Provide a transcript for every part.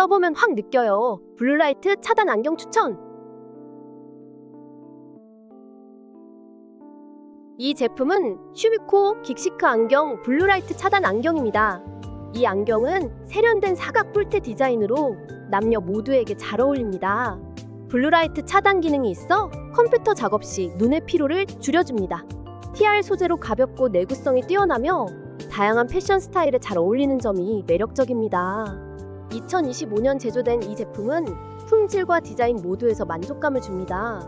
써보면 확 느껴요. 블루라이트 차단 안경 추천. 이 제품은 슈비코 긱시크 안경 블루라이트 차단 안경입니다. 이 안경은 세련된 사각 뿔테 디자인으로 남녀 모두에게 잘 어울립니다. 블루라이트 차단 기능이 있어 컴퓨터 작업 시 눈의 피로를 줄여줍니다. TR 소재로 가볍고 내구성이 뛰어나며 다양한 패션 스타일에 잘 어울리는 점이 매력적입니다. 2025년 제조된 이 제품은 품질과 디자인 모두에서 만족감을 줍니다.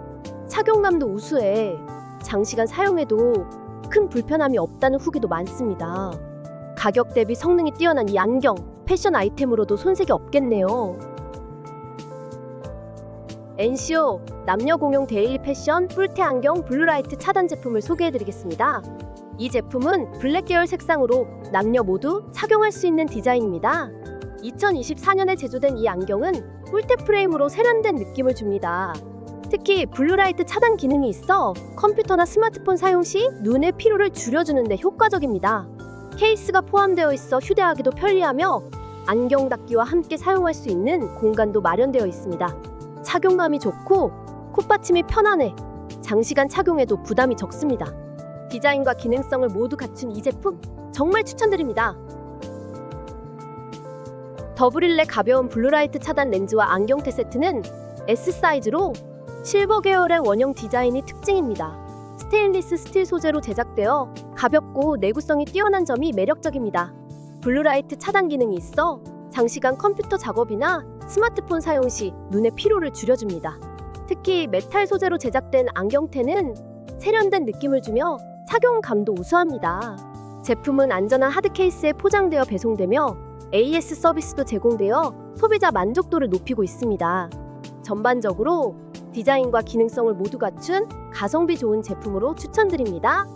착용감도 우수해 장시간 사용해도 큰 불편함이 없다는 후기도 많습니다. 가격 대비 성능이 뛰어난 이 안경, 패션 아이템으로도 손색이 없겠네요. 엔시오 남녀 공용 데일리 패션 뿔테 안경 블루라이트 차단 제품을 소개해드리겠습니다. 이 제품은 블랙 계열 색상으로 남녀 모두 착용할 수 있는 디자인입니다. 2024년에 제조된 이 안경은 뿔테 프레임으로 세련된 느낌을 줍니다. 특히 블루라이트 차단 기능이 있어 컴퓨터나 스마트폰 사용 시 눈의 피로를 줄여주는데 효과적입니다. 케이스가 포함되어 있어 휴대하기도 편리하며 안경 닦기와 함께 사용할 수 있는 공간도 마련되어 있습니다. 착용감이 좋고 콧받침이 편안해 장시간 착용해도 부담이 적습니다. 디자인과 기능성을 모두 갖춘 이 제품 정말 추천드립니다. 더블일레 가벼운 블루라이트 차단 렌즈와 안경테 세트는 S 사이즈로 실버 계열의 원형 디자인이 특징입니다. 스테인리스 스틸 소재로 제작되어 가볍고 내구성이 뛰어난 점이 매력적입니다. 블루라이트 차단 기능이 있어 장시간 컴퓨터 작업이나 스마트폰 사용 시 눈의 피로를 줄여줍니다. 특히 메탈 소재로 제작된 안경테는 세련된 느낌을 주며 착용감도 우수합니다. 제품은 안전한 하드 케이스에 포장되어 배송되며 AS 서비스도 제공되어 소비자 만족도를 높이고 있습니다. 전반적으로 디자인과 기능성을 모두 갖춘 가성비 좋은 제품으로 추천드립니다.